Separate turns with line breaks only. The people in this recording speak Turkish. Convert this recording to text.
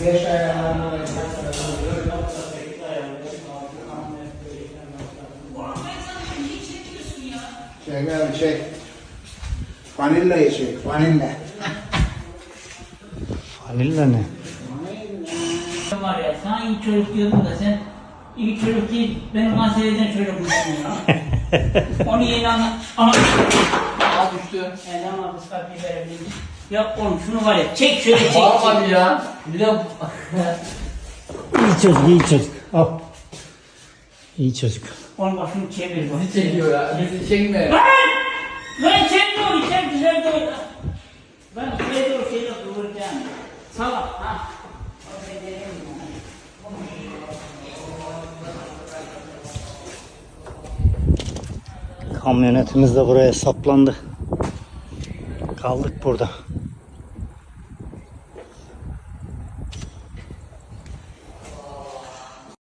Beş ayağına Çek abi çek. Vanillayı çek. Vanilla.
Vanilla ne?
var ya sana iyi çocuk diyordum da sen iyi çocuk değil benim kanseriden çocukmuşsun ya. Onu yeni anla... Düştü. Erdem abi ıslak biber verebiliriz. Ya oğlum şunu var ya çek şöyle çek.
Bağırma
çek.
bir ya. Bir de
İyi çocuk, iyi çocuk. Al. İyi çocuk.
Oğlum bak şunu çevir bak.
bizi çekiyor ya. Bizi çekme.
Lan! Lan içeri doğru içeri dışarı doğru. Ben şuraya doğru şeyle duracağım. Salak ha. Oraya geleyim ya.
Kamyonetimiz de buraya saplandı. Kaldık burada.